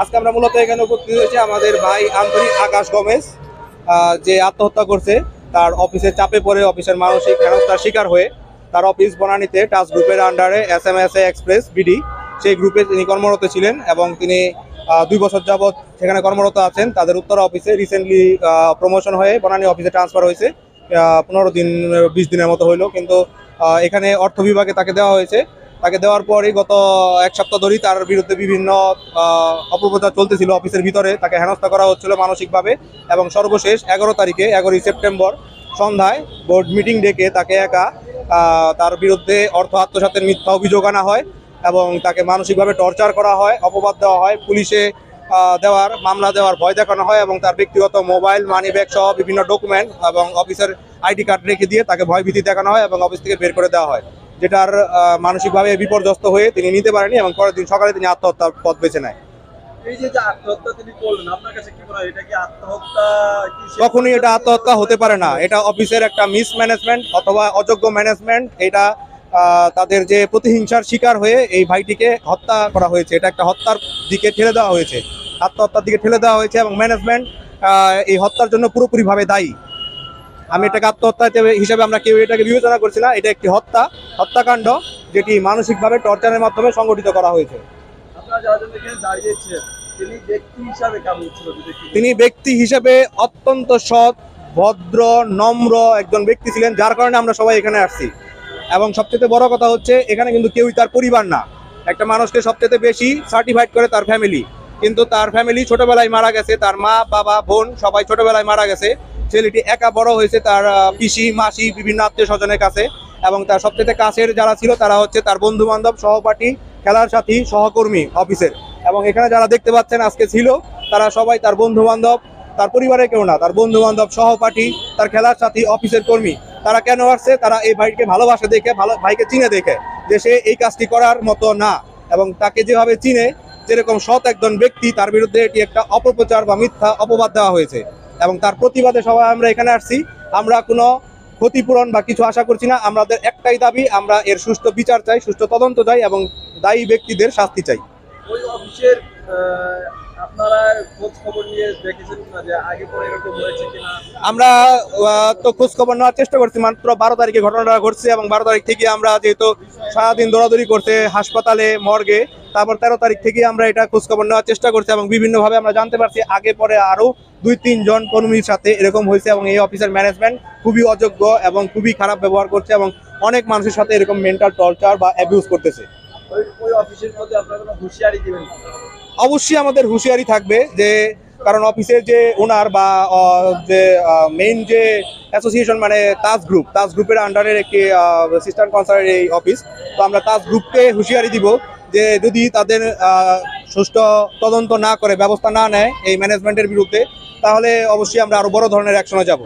আজকে আমরা মূলত এখানে উপস্থিত হয়েছি আমাদের ভাই আন্তরিক আকাশ গমেজ যে আত্মহত্যা করছে, তার অফিসের চাপে পড়ে অফিসের মানসিক হেনস্থার শিকার হয়ে তার অফিস বনানীতে টাচ গ্রুপের আন্ডারে S M S express BD সেই গ্রুপে তিনি কর্মরত ছিলেন এবং তিনি দুই বছর যাবৎ সেখানে কর্মরত আছেন। তাদের উত্তর অফিসে রিসেন্টলি প্রমোশন হয়ে বনানী অফিসে ট্রান্সফার হয়েছে। পনেরো দিন, বিশ দিনের মতো হইল। কিন্তু এখানে অর্থ বিভাগে তাকে দেওয়া হয়েছে। তাকে দেওয়ার পরই গত এক সপ্তাহ ধরেই তার বিরুদ্ধে বিভিন্ন অপপ্রচার চলতেছিল অফিসের ভিতরে। তাকে হেনস্থা করা হচ্ছিল মানসিকভাবে এবং সর্বশেষ এগারো তারিখে, এগারোই সেপ্টেম্বর সন্ধ্যায় বোর্ড মিটিং ডেকে তাকে একা তার বিরুদ্ধে অর্থ আত্মসাতের মিথ্যা অভিযোগ আনা হয় এবং তাকে মানসিকভাবে টর্চার করা হয়, অপবাদ দেওয়া হয়, পুলিশে দেওয়ার, মামলা দেওয়ার ভয় দেখানো হয় এবং তার ব্যক্তিগত মোবাইল মানি ব্যাগ সহ বিভিন্ন ডকুমেন্ট এবং অফিসের আইডি কার্ড রেখে দিয়ে তাকে ভয়ভীতি দেখানো হয় এবং অফিস থেকে বের করে দেওয়া হয়। যেটার মানসিকভাবে বিপর্যস্ত হয়ে তিনি নিতে পারেনি এবং পরের দিন সকালে তিনি আত্মহত্যার পথ বেছে নেয়। কখনই এটা আত্মহত্যা হতে পারে না। এটা অফিসের একটা মিসম্যানেজমেন্ট অথবা অযোগ্য ম্যানেজমেন্ট এটা তাদের যে প্রতিহিংসার শিকার হয়ে এই ভাইটিকে হত্যা করা হয়েছে। এটা একটা হত্যার দিকে ঠেলে দেওয়া হয়েছে। আত্মহত্যার দিকে ঠেলে দেওয়া হয়েছে এবং ম্যানেজমেন্ট এই হত্যার জন্য পুরোপুরিভাবে দায়ী। আমি এটাকে আত্মহত্যা হিসেবে- আমরা কেউ এটাকে বিবেচনা করছি না। এটা একটি হত্যা। হত্যাকাণ্ড যেটি মানসিকভাবে টর্চারের মাধ্যমে সংগঠিত করা হয়েছে। তিনি ব্যক্তি হিসেবে অত্যন্ত সৎ ভদ্র নম্র একজন ব্যক্তি ছিলেন যার কারণে আমরা সবাই এখানে আসছি। এবং সবচেয়ে বড় কথা হচ্ছে এখানে কিন্তু কেউই তার পরিবার না। একটা মানুষকে সবচেয়ে বেশি সার্টিফাইড করে তার ফ্যামিলি কিন্তু তার ফ্যামিলি ছোটবেলায় মারা গেছে তার মা বাবা বোন সবাই ছোটবেলায় মারা গেছে। ছেলেটি একা বড় হয়েছে, তার পিসি, মাসি, বিভিন্ন আত্মীয় স্বজনের কাছে। এবং তার সবচেয়ে কাছের যারা ছিল, তারা হচ্ছে তার বন্ধু বান্ধব সহপাঠী, খেলার সাথী, সহকর্মী অফিসের। এবং এখানে যারা দেখতে পাচ্ছেন, আজকে ছিল, তারা সবাই তার বন্ধু বান্ধব তার পরিবারের কেউ না, তার বন্ধু বান্ধব সহপাঠী, তার খেলার সাথী, অফিসের কর্মী। তারা কেন আসছে? তারা এই ভাইকে ভালোবাসে দেখে, ভালো, ভাইকে চিনে দেখে যে সে এই কাজটি করার মতো না। এবং তাকে যেভাবে চিনে, যেরকম সৎ একজন ব্যক্তি, তার বিরুদ্ধে এটি একটা অপপ্রচার বা মিথ্যা অপবাদ দেওয়া হয়েছে। এবং তার প্রতিবাদে সবাই আমরা এখানে আসছি। আমরা কোনো ক্ষতিপূরণ বা কিছু আশা করছি না। আমাদের একটাই দাবি, আমরা এর সুষ্ঠু বিচার চাই, সুষ্ঠু তদন্ত চাই এবং দায়ী ব্যক্তিদের শাস্তি চাই। ওই অফিসের আপনারা খোঁজ খবর নিয়ে দেখেছেন যে আগে পরে এরকম হয়েছে কিনা আমরা তো খোঁজ খবর নেওয়ার চেষ্টা করছি মাত্র বারো তারিখে ঘটনাটা ঘটছে এবং বারো তারিখ থেকে আমরা যেহেতু সারাদিন দৌড়াদৌড়ি করছে হাসপাতালে মর্গে তারপর তেরো তারিখ থেকে আমরা এটা খোঁজ খবর নেওয়ার চেষ্টা করছি এবং বিভিন্নভাবে আমরা জানতে পারছি আগে পরে আরও দুই তিনজন কর্মীর সাথে এরকম হয়েছে এবং এই অফিসের ম্যানেজমেন্ট খুবই অযোগ্য এবং খুবই খারাপ ব্যবহার করছে এবং অনেক মানুষের সাথে এরকম মেন্টাল টর্চার বা অ্যাবিউজ করতেছে ওই অফিসের মধ্যে আপনারা কোনো হুঁশিয়ারি দিবেন কি? অবশ্যই আমাদের হুঁশিয়ারি থাকবে যে, কারণ অফিসের যে ওনার বা যে মেইন যে অ্যাসোসিয়েশন মানে তাজ গ্রুপ তাজ গ্রুপের আন্ডারের একটি সিস্টার কনসার্টের এই অফিস তো আমরা তাজ গ্রুপকে হুঁশিয়ারি দিব যে, যদি তাদের সুষ্ঠু তদন্ত না করে, ব্যবস্থা না নেয় এই ম্যানেজমেন্টের বিরুদ্ধে, তাহলে অবশ্যই আমরা আরও বড় ধরনের অ্যাকশনে যাব।